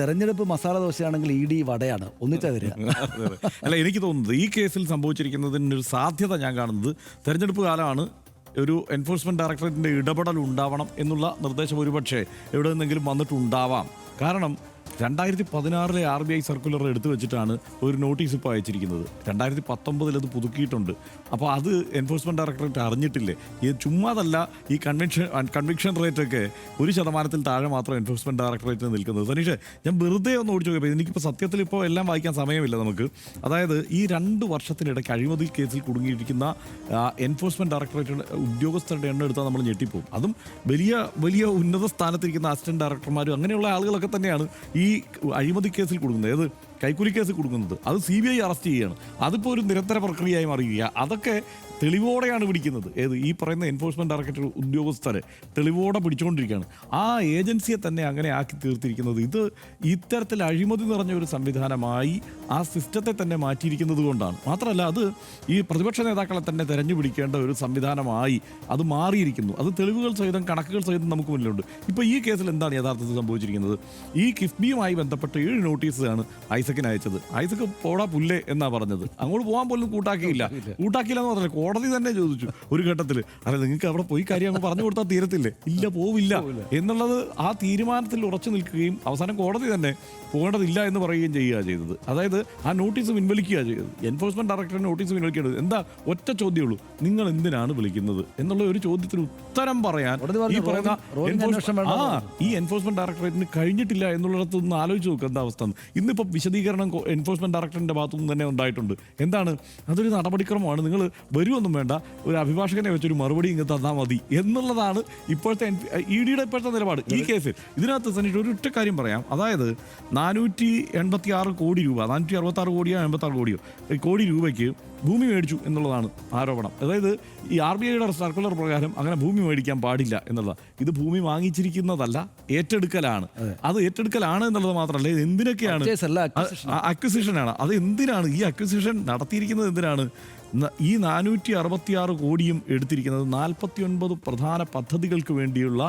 തെരഞ്ഞെടുപ്പ് മസാല ദോശയാണെങ്കിൽ E D വടയാണ്. ഒന്നിച്ചാ തരിക. അല്ല എനിക്ക് തോന്നുന്നത് ഈ കേസിൽ സംഭവിച്ചിരിക്കുന്നതിന് ഒരു സാധ്യത ഞാൻ കാണുന്നത് തെരഞ്ഞെടുപ്പ് കാലമാണ് ഒരു എൻഫോഴ്സ്മെന്റ് ഡയറക്ടറേറ്റിന്റെ ഇടപെടൽ ഉണ്ടാവണം എന്നുള്ള നിർദ്ദേശം ഒരുപക്ഷെ എവിടെ നിന്നെങ്കിലും വന്നിട്ടുണ്ടാവാം. കാരണം രണ്ടായിരത്തി പതിനാറിലെ ആർ ബി ഐ സർക്കുലർ എടുത്തു വെച്ചിട്ടാണ് ഒരു നോട്ടീസ് ഇപ്പോൾ അയച്ചിരിക്കുന്നത്. രണ്ടായിരത്തി പത്തൊമ്പതിൽ അത് പുതുക്കിയിട്ടുണ്ട്. അപ്പോൾ അത് എൻഫോഴ്സ്മെന്റ് ഡയറക്ടറേറ്റ് അറിഞ്ഞിട്ടില്ലേ? ഇത് ചുമ്മാതല്ല ഈ കൺവെൻഷൻ കൺവിക്ഷൻ റേറ്റ് ഒക്കെ ഒരു ശതമാനത്തിൽ താഴെ മാത്രം എൻഫോഴ്സ്മെന്റ് ഡയറക്ടറേറ്റിന് നിൽക്കുന്നത്. സനീഷ് ഞാൻ വെറുതെ ഒന്ന് ഓടിച്ചു നോക്കിയപ്പോൾ എനിക്കിപ്പോൾ സത്യത്തിൽ ഇപ്പോൾ എല്ലാം വായിക്കാൻ സമയമില്ല നമുക്ക്. അതായത് ഈ രണ്ട് വർഷത്തിനിടയ്ക്ക് അഴിമതി കേസിൽ കുടുങ്ങിയിരിക്കുന്ന എൻഫോഴ്സ്മെന്റ് ഡയറക്ടറേറ്റ് ഉദ്യോഗസ്ഥരുടെ എണ്ണം എടുത്താൽ നമ്മൾ ഞെട്ടിപ്പോകും അതും വലിയ വലിയ ഉന്നത സ്ഥാനത്തിരിക്കുന്ന അസിസ്റ്റന്റ് ഡയറക്ടർമാരും അങ്ങനെയുള്ള ആളുകളൊക്കെ തന്നെയാണ് ഈ അഴിമതി കേസിൽ കൊടുക്കുന്നത് ഏത് കൈക്കൂലി കേസിൽ കൊടുക്കുന്നത് അത് സി ബി ഐ അറസ്റ്റ് ചെയ്യുകയാണ് അതിപ്പോൾ ഒരു നിരന്തര പ്രക്രിയയായി മാറിയിരിക്കുക അതൊക്കെ തെളിവോടെയാണ് പിടിക്കുന്നത്. ഏത്? ഈ പറയുന്ന എൻഫോഴ്സ്മെന്റ് ഡയറക്ടറേറ്റ് ഉദ്യോഗസ്ഥരെ തെളിവോടെ പിടിച്ചുകൊണ്ടിരിക്കുകയാണ്. ആ ഏജൻസിയെ തന്നെ അങ്ങനെ ആക്കി തീർത്തിരിക്കുന്നത്. ഇത് ഇത്തരത്തിൽ അഴിമതി നിറഞ്ഞ ഒരു സംവിധാനമായി ആ സിസ്റ്റത്തെ തന്നെ മാറ്റിയിരിക്കുന്നത് കൊണ്ടാണ്. മാത്രമല്ല അത് ഈ പ്രതിപക്ഷ നേതാക്കളെ തന്നെ തെരഞ്ഞു പിടിക്കേണ്ട ഒരു സംവിധാനമായി അത് മാറിയിരിക്കുന്നു. അത് തെളിവുകൾ സഹിതം കണക്കുകൾ സഹിതം നമുക്ക് മുന്നിലുണ്ട്. ഇപ്പോൾ ഈ കേസിൽ എന്താണ് യഥാർത്ഥത്തിൽ സംഭവിച്ചിരിക്കുന്നത്? ഈ കിഫ്ബിയുമായി ബന്ധപ്പെട്ട് ഏഴ് നോട്ടീസാണ് ഐസക്കിന് അയച്ചത്. ഐസക്ക് പോടാ പുല്ലേ എന്നാ പറഞ്ഞത്. അങ്ങോട്ട് പോകാൻ പോലും കൂട്ടാക്കിയില്ല. കൂട്ടാക്കിയില്ല എന്ന് പറഞ്ഞില്ല. കോടതി തന്നെ ചോദിച്ചു ഒരു ഘട്ടത്തിൽ അല്ല നിങ്ങൾക്ക് അവിടെ പോയി കാര്യം അങ്ങ് പറഞ്ഞു കൊടുത്താൽ തീരത്തില്ലേ? ഇല്ല പോവില്ല. എന്നുള്ളത് ആ തീരുമാനത്തിൽ ഉറച്ചു നിൽക്കുകയും അവസാനം കോടതി തന്നെ പോകേണ്ടതില്ല എന്ന് പറയുകയും ചെയ്യുക ചെയ്തത്. അതായത് ആ നോട്ടീസ് പിൻവലിക്കുക ചെയ്തത്. എൻഫോഴ്സ്മെന്റ് ഡയറക്ടറെ നോട്ടീസ് പിൻവലിക്കേണ്ടത്. എന്താ? ഒറ്റ ചോദ്യമേ നിങ്ങൾ എന്തിനാണ് വിളിക്കുന്നത്? എന്നുള്ള ഒരു ചോദ്യത്തിന് ഉത്തരം പറയാൻ ഈ പറയുന്ന ആ ഈ എൻഫോഴ്സ്മെന്റ് ഡയറക്ടറേറ്റിന് കഴിഞ്ഞിട്ടില്ല എന്നുള്ളിടത്ത് ഒന്ന് ആലോചിച്ച് നോക്കുക എന്താ അവസ്ഥ. ഇന്നിപ്പോൾ വിശദീകരണം എൻഫോഴ്സ്മെന്റ് ഡയറക്ടറിന്റെ ഭാഗത്തുനിന്ന് തന്നെ ഉണ്ടായിട്ടുണ്ട്. എന്താണ്? അതൊരു നടപടിക്രമമാണ്. നിങ്ങൾ വരുമൊന്നും വേണ്ട. ഒരു അഭിഭാഷകനെ വെച്ചൊരു മറുപടി ഇങ്ങ് തന്നാൽ മതി എന്നുള്ളതാണ് ഇപ്പോഴത്തെ ഇ ഡിയുടെ ഇപ്പോഴത്തെ നിലപാട് ഈ കേസിൽ. ഇതിനകത്ത് തന്നെ ഒരു ഒറ്റ കാര്യം പറയാം. അതായത് നാനൂറ്റി എൺപത്തി ആറ് കോടി രൂപ നാനൂറ്റി അറുപത്തി ആറ് കോടിയോ എൺപത്തി ആറ് കോടിയോ ഈ കോടി രൂപയ്ക്ക് ഭൂമി മേടിച്ചു എന്നുള്ളതാണ് ആരോപണം. അതായത് ഈ ആർ ബി ഐയുടെ സർക്കുലർ പ്രകാരം അങ്ങനെ ഭൂമി മേടിക്കാൻ പാടില്ല എന്നുള്ളതാണ് ഇത് ഭൂമി വാങ്ങിച്ചിരിക്കുന്നതല്ല ഏറ്റെടുക്കലാണ്. അത്. ഏറ്റെടുക്കലാണ് എന്നുള്ളത് മാത്രമല്ല ഇത് എന്തിനൊക്കെയാണ്? അക്വിസിഷനാണ് അക്വിസിഷൻ ആണ്. അത് എന്തിനാണ്? ഈ അക്വിസിഷൻ നടത്തിയിരിക്കുന്നത് എന്തിനാണ്? ഈ നാനൂറ്റി അറുപത്തിയാറ് കോടിയും എടുത്തിരിക്കുന്നത് നാൽപ്പത്തി ഒൻപത് പ്രധാന പദ്ധതികൾക്ക് വേണ്ടിയുള്ള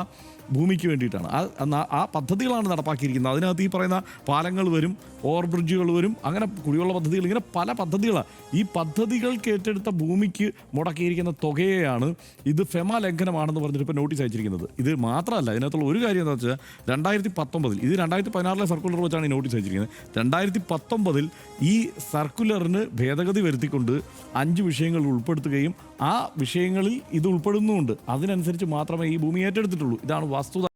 ഭൂമിക്ക് വേണ്ടിയിട്ടാണ്. ആ- ആ- പദ്ധതികളാണ് നടപ്പാക്കിയിരിക്കുന്നത്. അതിനകത്ത് ഈ പറയുന്ന പാലങ്ങൾ വരും ഓവർ ബ്രിഡ്ജുകൾ വരും അങ്ങനെ കുടിവെള്ള പദ്ധതികൾ ഇങ്ങനെ പല പദ്ധതികളാണ് ഈ പദ്ധതികൾക്ക് ഏറ്റെടുത്ത ഭൂമിക്ക് മുടക്കിയിരിക്കുന്ന തുകയെയാണ് ഇത് ഫെമ ലംഘനമാണെന്ന് പറഞ്ഞിട്ട് ഇപ്പോൾ നോട്ടീസ് അയച്ചിരിക്കുന്നത്. ഇത് മാത്രമല്ല ഇതിനകത്തുള്ള ഒരു കാര്യം എന്താ വെച്ചാൽ രണ്ടായിരത്തി പത്തൊമ്പതിൽ ഇത് രണ്ടായിരത്തി പതിനാറിലെ സർക്കുലർ വെച്ചാണ് ഈ നോട്ടീസ് അയച്ചിരിക്കുന്നത്. രണ്ടായിരത്തി പത്തൊമ്പതിൽ ഈ സർക്കുലറിന് ഭേദഗതി വരുത്തിക്കൊണ്ട് അഞ്ച് വിഷയങ്ങൾ ഉൾപ്പെടുത്തുകയും ആ വിഷയങ്ങളിൽ ഇത് ഉൾപ്പെടുന്നുമുണ്ട്. അതിനനുസരിച്ച് മാത്രമേ ഈ ഭൂമി ഏറ്റെടുത്തിട്ടുള്ളൂ. ഇതാണ് басты